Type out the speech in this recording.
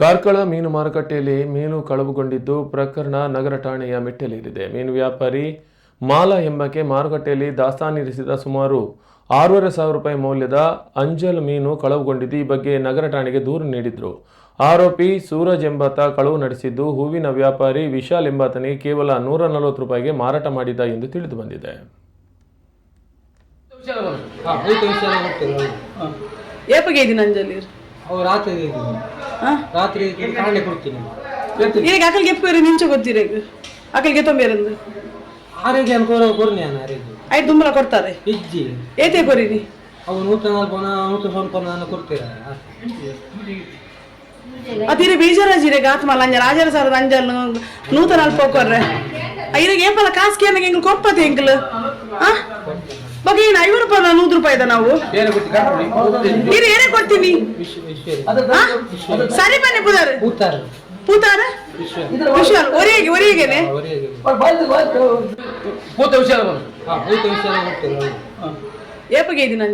ಕಾರ್ಕಳ ಮೀನು ಮಾರುಕಟ್ಟೆಯಲ್ಲಿ ಮೀನು ಕಳವುಗೊಂಡಿದ್ದು ಪ್ರಕರಣ ನಗರ ಠಾಣೆಯ ಮೆಟ್ಟಲೇರಿದೆ. ಮೀನು ವ್ಯಾಪಾರಿ ಮಾಲಾ ಎಂಬಕ್ಕೆ ಮಾರುಕಟ್ಟೆಯಲ್ಲಿ ದಾಸ್ತಾನಿರಿಸಿದ ಸುಮಾರು ಆರೂವರೆ ಸಾವಿರ ರೂಪಾಯಿ ಮೌಲ್ಯದ ಅಂಜಲ್ ಮೀನು ಕಳವುಗೊಂಡಿದ್ದು ಈ ಬಗ್ಗೆ ನಗರ ಠಾಣೆಗೆ ದೂರು ನೀಡಿದ್ರು. ಆರೋಪಿ ಸೂರಜ್ ಎಂಬಾತ ಕಳವು ನಡೆಸಿದ್ದು ಹೂವಿನ ವ್ಯಾಪಾರಿ ವಿಶಾಲ್ ಎಂಬಾತನಿಗೆ ಕೇವಲ ನೂರ ನಲವತ್ತು ರೂಪಾಯಿಗೆ ಮಾರಾಟ ಮಾಡಿದ ಎಂದು ತಿಳಿದು ಬಂದಿದೆ. ಏಪಗೆ ಇದೀನಿ ಅಂಜಲಿ ಅವು ರಾತ್ರಿ ಹಾ ರಾತ್ರಿ ಕೊಡ್ತೀನಿ ಈಗ ಅಕಲ್ಗೆ ಎಪ್ಪೇರಿ ನಿಂಚ ಗೊತ್ತಿರೇಗ ಅಕಲ್ಗೆ ತೊಂಬೇರಂದು ಆರೋಗ್ಯ ಅನ್ಕೋರ ಕೊರ್ನಿ ಅನ್ನ ಆರೋಗ್ಯ. ಐದು ದುಂಬಲ ಕೊಡ್ತಾರೆ. ಇಜ್ಜಿ. ಏತೆ ಕೊರಿನಿ ಅವು ನೂತನ ಅಲ್ಪನ ನೂತನ ಸ್ವಲ್ಪ ನಾನು ಕೊಡ್ತೀರ? ಅದಿರಿ ಬೀಜರಾಜಿರೆ ಗಾತ್ಮಲ್ಲ ಅಂಜ ರಾಜರ ಸಾರದ ಅಂಜಲ್ ನೂತನ ಅಲ್ಪ ಕೊರ್ರೆ. ಐರಿಗೆ ಏಪಲ ಕಾಸ್ಕಿ ಅನ್ನಕ್ಕೆ ಎಂಗ್ಲು ಕೊಪ್ಪತ್ತೆ ಹೆಂಗ್ಲು ಆ? ಬಗ್ಗೆ ಏನು ಐವತ್ತು ರೂಪಾಯಿ ನೂರು ರೂಪಾಯಿ ಇದೆ ನಾವು. ನೀರು ಏನೇ ಆ? ಸರಿ ಬನ್ನಿ ಪುದಾರ್ ಪೂತಾರ ವಿಶಾಲ್ ಒರೆಗೆ ಒರೆಗೇನೆ ಪೂತ ಏಪಗೆ ಇದೀನಿ